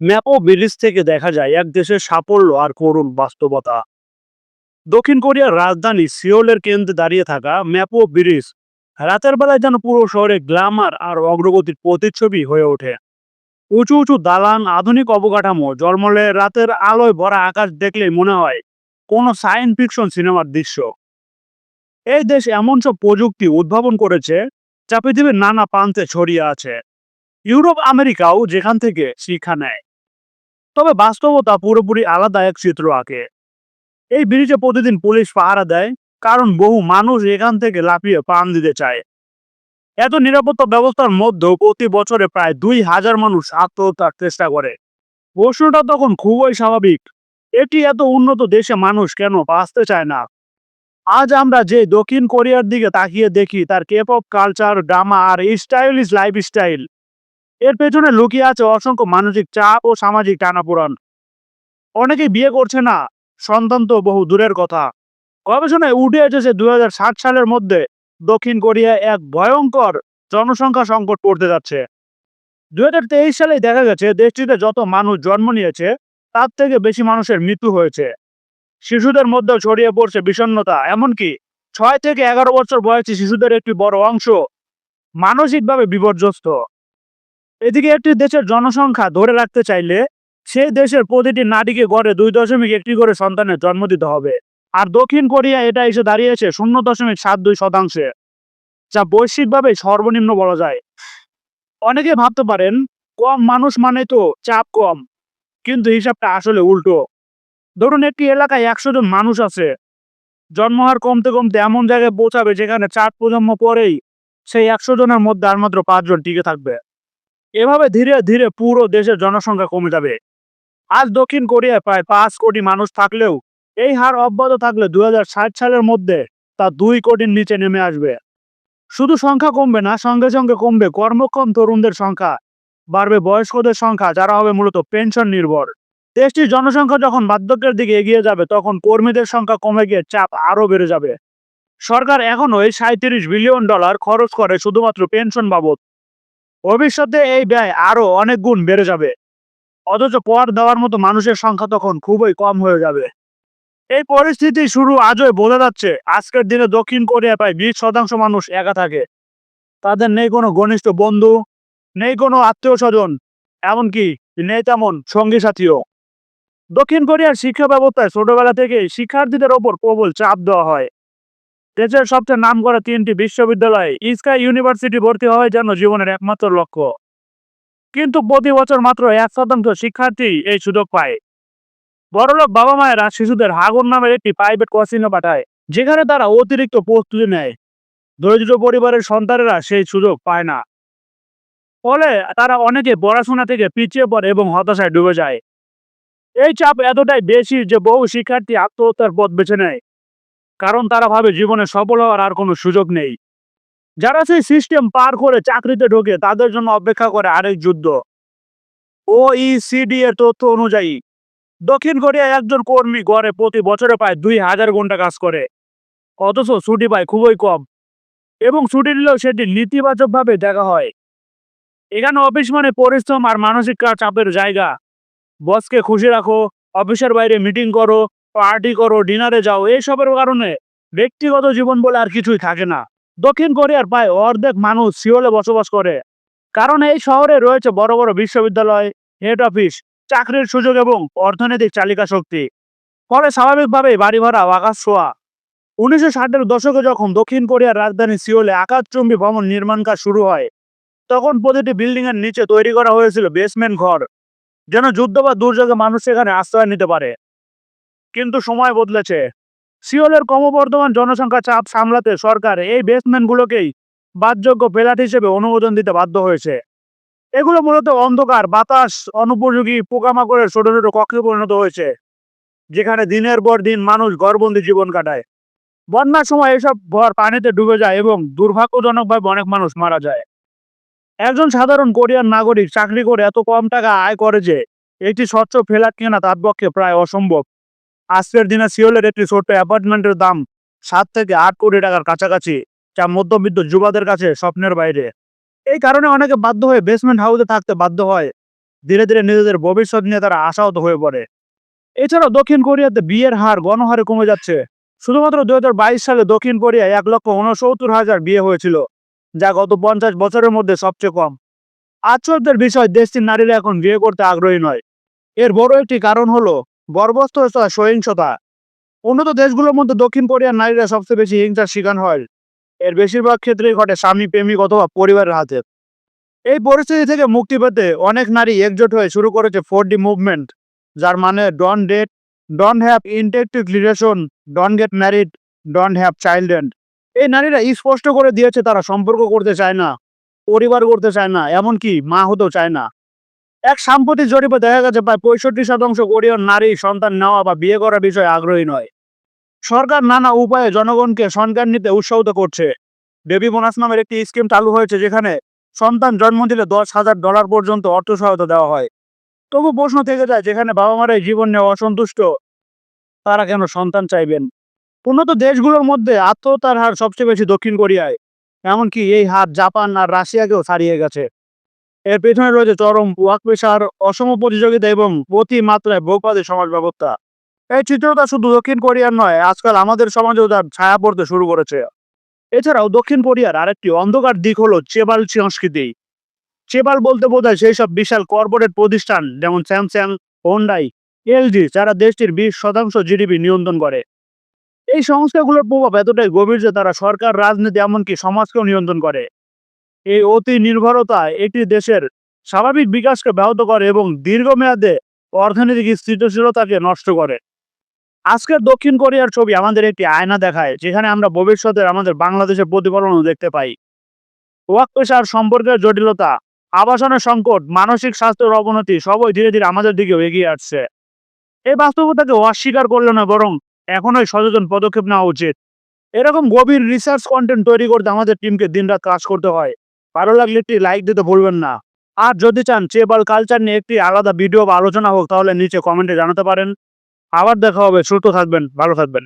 ম্যাপো bridge থেকে দেখা যায় এক দেশের সাফল্য আর করুণ বাস্তবতা। দক্ষিণ কোরিয়ার রাজধানী সিওলের কেন্দ্রে দাঁড়িয়ে থাকা ম্যাপো ব্রিজ রাতের বেলায় যেন পুরো শহরে গ্ল্যামার আর অগ্রগতির প্রতিচ্ছবি হয়ে ওঠে। উঁচু উঁচু দালান, আধুনিক অবকাঠামো জলমলে রাতের আলোয় ভরা আকাশ দেখলেই মনে হয় কোনো সায়েন্স ফিকশন সিনেমার দৃশ্য। এই দেশ এমন সব প্রযুক্তি উদ্ভাবন করেছে যা পৃথিবীর নানা প্রান্তে ছড়িয়ে আছে। ইউরোপ, আমেরিকাও যেখান থেকে শিক্ষা নেয়। তবে বাস্তবতা পুরোপুরি আলাদা এক চিত্র আঁকে। এই ব্রিজে প্রতিদিন পুলিশ পাহারা দেয়, কারণ বহু মানুষ এখান থেকে লাফিয়ে প্রাণ দিতে চায়। এত নিরাপত্তা ব্যবস্থার মধ্যেও প্রতি বছরে প্রায় দুই হাজার মানুষ আত্মহত্যার চেষ্টা করে। প্রশ্নটা তখন খুবই স্বাভাবিক, এটি এত উন্নত দেশে মানুষ কেন বাঁচতে চায় না? আজ আমরা যে দক্ষিণ কোরিয়ার দিকে তাকিয়ে দেখি, তার কেপ অফ কালচার ড্রামা আর স্টাইলিশ লাইফস্টাইল এর পেছনে লুকিয়ে আছে অসংখ্য মানসিক চাপ ও সামাজিক টানাপোড়ান। অনেকেই বিয়ে করছে না, সন্তান তো বহু দূরের কথা। গবেষণায় উঠে এসেছে দুই সালের মধ্যে দক্ষিণ কোরিয়া এক ভয়ঙ্কর জনসংখ্যা সংকট পড়তে যাচ্ছে। দুই সালে দেখা গেছে দেশটিতে যত মানুষ জন্ম নিয়েছে, তার থেকে বেশি মানুষের মৃত্যু হয়েছে। শিশুদের মধ্যেও ছড়িয়ে পড়ছে বিষণ্ণতা, এমনকি ছয় থেকে এগারো বছর বয়সী শিশুদের একটি বড় অংশ মানসিকভাবে বিপর্যস্ত। এদিকে একটি দেশের জনসংখ্যা ধরে রাখতে চাইলে সেই দেশের প্রতিটি নারীকে গড়ে দুই দশমিক একটি করে সন্তানের জন্ম দিতে হবে। আর দক্ষিণ কোরিয়া এটা এসে দাঁড়িয়েছে শূন্য দশমিক সাত দুই শতাংশে, যা বৈশ্বিকভাবে সর্বনিম্ন বলা যায়। অনেকে ভাবতে পারেন, কম মানুষ মানে তো চাপ কম, কিন্তু হিসাবটা আসলে উল্টো। ধরুন একটি এলাকায় একশো জন মানুষ আছে জন্মহার কমতে কমতে এমন জায়গায় পৌঁছাবে যেখানে চার প্রজন্ম পরেই সেই একশো জনের মধ্যে আর মাত্র পাঁচজন টিকে থাকবে। এভাবে ধীরে ধীরে পুরো দেশের জনসংখ্যা কমে যাবে। আজ দক্ষিণ কোরিয়ায় প্রায় পাঁচ কোটি মানুষ থাকলেও এই হার অব্যাহত থাকলে দুই হাজার ষাট সালের মধ্যে তা দুই কোটির নিচে নেমে আসবে। শুধু সংখ্যা কমবে না, সঙ্গে সঙ্গে কমবে কর্মক্ষম তরুণদের সংখ্যা, বাড়বে বয়স্কদের সংখ্যা, যারা হবে মূলত পেনশন নির্ভর। দেশটির জনসংখ্যা যখন বার্ধক্যের দিকে এগিয়ে যাবে, তখন কর্মীদের সংখ্যা কমে গিয়ে চাপ আরও বেড়ে যাবে। সরকার এখনও এই সাঁত্রিশ বিলিয়ন ডলার খরচ করে শুধুমাত্র পেনশন বাবদ। ভবিষ্যতে এই ব্যয় আরও অনেক গুণ বেড়ে যাবে। অথচ পর দেওয়ার মতো মানুষের সংখ্যা তখন খুবই কম হয়ে যাবে। এই পরিস্থিতি শুরু আজই বোঝা যাচ্ছে, আজকের দিনে দক্ষিণ কোরিয়া প্রায় বিশ শতাংশ মানুষ একা থাকে। তাদের নেই কোনো ঘনিষ্ঠ বন্ধু, নেই কোনো আত্মীয় স্বজন এমনকি নেই তেমন সঙ্গী সাথীও। দক্ষিণ কোরিয়ার শিক্ষা ব্যবস্থায় ছোটবেলা থেকেই শিক্ষার্থীদের ওপর প্রবল চাপ দেওয়া হয়। দেশের সবচেয়ে নাম করা তিনটি বিশ্ববিদ্যালয়ে ইস্কাই ইউনিভার্সিটি ভর্তি হওয়াই যেন জীবনের একমাত্র লক্ষ্য। কিন্তু প্রতি বছর মাত্র এক শতাংশ শিক্ষার্থী এই সুযোগ পায়। বড়লোক বাবা মায়েরা শিশুদের হাগর নামের একটি প্রাইভেট কোচিংয়ে পাঠায়, যেখানে তারা অতিরিক্ত প্রস্তুতি নেয়। দরিদ্র পরিবারের সন্তানেরা সেই সুযোগ পায় না। ফলে তারা অনেকে পড়াশোনা থেকে পিছিয়ে পড়ে এবং হতাশায় ডুবে যায়। এই চাপ এতটাই বেশি যে বহু শিক্ষার্থী আত্মহত্যার পথ বেছে নেয়। কারণ তারা ভাবে জীবনে সফল হওয়ার আর কোনো সুযোগ নেই। যারা সেই সিস্টেম পার করে চাকরিতে ঢোকে, তাদের জন্য অপেক্ষা করে আরেক যুদ্ধ। ও ইসিডি এর তথ্য অনুযায়ী, দক্ষিণ কোরিয়ায় একজন কর্মী গড়ে প্রতি বছরে প্রায় দুই হাজার ঘণ্টা কাজ করে। অথচ ছুটি পায় খুবই কম এবং ছুটি নিলেও সেটি নেতিবাচকভাবে দেখা হয়। এখানে অফিস মানে পরিশ্রম আর মানসিক চাপের জায়গা। বসকে খুশি রাখো, অফিসের বাইরে মিটিং করো পার্টি করো ডিনারে যাও, এইসবের কারণে ব্যক্তিগত জীবন বলে আর কিছুই থাকে না। দক্ষিণ কোরিয়ার প্রায় অর্ধেক মানুষ সিওলে বসবাস করে। কারণ এই শহরে রয়েছে বড় বড় বিশ্ববিদ্যালয় হেড অফিস চাকরির সুযোগ এবং অর্থনৈতিক চালিকা শক্তি। ফলে স্বাভাবিকভাবেই বাড়ি ভাড়া আকাশ ছোঁয়া। উনিশশো ষাটের দশকে যখন দক্ষিণ কোরিয়ার রাজধানী সিওলে আকাশচুম্বী ভবন নির্মাণ কাজ শুরু হয়, তখন প্রতিটি বিল্ডিং এর নিচে তৈরি করা হয়েছিল বেসমেন্ট ঘর, যেন যুদ্ধ বা দুর্যোগে মানুষ সেখানে আশ্রয় নিতে পারে। কিন্তু সময় বদলেছে। সিওলের ক্রমবর্ধমান জনসংখ্যা চাপ সামলাতে সরকার এই বেসমেন্টগুলোকেই বাদযোগ্য ফ্ল্যাট হিসেবে অনুমোদন দিতে বাধ্য হয়েছে। এগুলো মূলত অন্ধকার, বাতাস, অনুপযোগী পোকামাকড়ের ছোট ছোট কক্ষে পরিণত হয়েছে, যেখানে দিনের পর দিন মানুষ ঘরবন্দি জীবন কাটায়। বন্যার সময় এসব ঘর পানিতে ডুবে যায় এবং দুর্ভাগ্যজনকভাবে অনেক মানুষ মারা যায়। একজন সাধারণ কোরিয়ান নাগরিক চাকরি করে এত কম টাকা আয় করে যে, একটি স্বচ্ছ ফ্ল্যাট কেনা তার পক্ষে প্রায় অসম্ভব। আজকের দিনে সিওলের একটি ছোট্ট অ্যাপার্টমেন্টের দাম সাত থেকে আট কোটি টাকার কাছাকাছি, যা মধ্যবিত্ত যুবাদের কাছে স্বপ্নের বাইরে। এই কারণে অনেকে বাধ্য হয়ে বেসমেন্ট হাউসে থাকতে বাধ্য হয়। ধীরে ধীরে নিজেদের ভবিষ্যৎ নিয়ে তারা আশাহত হয়ে পড়ে। এছাড়াও দক্ষিণ কোরিয়াতে বিয়ের হার গণহারে কমে যাচ্ছে। শুধুমাত্র দুই হাজার বাইশ সালে দক্ষিণ কোরিয়ায় এক লক্ষ উনসত্তর হাজার বিয়ে হয়েছিল, যা গত পঞ্চাশ বছরের মধ্যে সবচেয়ে কম। আশ্চর্যের বিষয়, দেশটির নারীরা এখন বিয়ে করতে আগ্রহী নয়। এর বড় একটি কারণ হলো গর্ভস্থতা সহিংসতা। উন্নত দেশগুলোর মধ্যে দক্ষিণ কোরিয়ার নারীরা সবচেয়ে বেশি হিংসার শিকার হয়। এর বেশিরভাগ ক্ষেত্রেই ঘটে স্বামী, প্রেমিক অথবা পরিবারের হাতে। এই পরিস্থিতি থেকে মুক্তি পেতে অনেক নারী একজোট হয়ে শুরু করেছে ফোর ডি মুভমেন্ট, যার মানে don't date, don't have interactive relation, don't get married, don't have child এই নারীরা স্পষ্ট করে দিয়েছে তারা সম্পর্ক করতে চায় না, পরিবার করতে চায় না, এমনকি মা হতেও চায় না। এক সাম্প্রতিক জরিপে দেখা গেছে, প্রায় পঁয়ষট্টি শতাংশ কোরিয়ান নারী সন্তান নেওয়া বা বিয়ে করার বিষয়ে আগ্রহী নয়। সরকার নানা উপায়ে জনগণকে সন্তান নিতে উৎসাহিত করছে। বেবি বোনাস নামের একটি স্কিম চালু হয়েছে, যেখানে সন্তান জন্ম দিলে দশ হাজার ডলার পর্যন্ত অর্থ সহায়তা দেওয়া হয়। তবু প্রশ্ন থেকে যায়, যেখানে বাবা মারাই জীবন নিয়ে অসন্তুষ্ট, তারা কেন সন্তান চাইবেন? উন্নত দেশগুলোর মধ্যে আত্মহত্যার হার সবচেয়ে বেশি দক্ষিণ কোরিয়ায়। এমনকি এই হার জাপান আর রাশিয়াকেও ছাড়িয়ে গেছে। এর পেছনে রয়েছে চরম ওয়াক পেশার অসম প্রতিযোগিতা এবং প্রতি মাত্রায় ভোগবাদী সমাজ ব্যবস্থা। এই চিত্রটা শুধু দক্ষিণ কোরিয়ার নয়, আজকাল আমাদের সমাজেও তার ছায়া পড়তে শুরু করেছে। এছাড়াও দক্ষিণ কোরিয়ার আরেকটি অন্ধকার দিক হলো চেবাল সংস্কৃতি। চেবাল বলতে বোঝায় সেই সব বিশাল কর্পোরেট প্রতিষ্ঠান, যেমন স্যামসাং, হোন্ডাই, এলজি, যারা দেশটির বিশ শতাংশ জিডিপি নিয়ন্ত্রণ করে। এই সংস্থাগুলোর প্রভাব এতটাই গভীর যে তারা সরকার, রাজনীতি, এমনকি সমাজকেও নিয়ন্ত্রণ করে। এই অতি নির্ভরতা একটি দেশের স্বাভাবিক বিকাশকে ব্যাহত করে এবং দীর্ঘমেয়াদে অর্থনৈতিক স্থিতিশীলতাকে নষ্ট করে। আজকের দক্ষিণ কোরিয়ার ছবি আমাদের একটি আয়না দেখায়, যেখানে আমরা ভবিষ্যতের আমাদের বাংলাদেশের প্রতিফলনও দেখতে পাই। ওয়াক পেশার সম্পর্কের জটিলতা, আবাসনের সংকট, মানসিক স্বাস্থ্যের অবনতি, সবই ধীরে ধীরে আমাদের দিকেও এগিয়ে আসছে। এই বাস্তবতাকে অস্বীকার করলে না, বরং এখনই সচেতন পদক্ষেপ নেওয়া উচিত। এরকম গভীর রিসার্চ কন্টেন্ট তৈরি করতে আমাদের টিমকে দিনরাত কাজ করতে হয়। ভালো লাগলে একটি লাইক দিতে ভুলবেন না। আর যদি চান চেবল কালচার নিয়ে একটি আলাদা ভিডিও বা আলোচনা হোক, তাহলে নিচে কমেন্টে জানাতে পারেন। আবার দেখা হবে, সুস্থ থাকবেন, ভালো থাকবেন।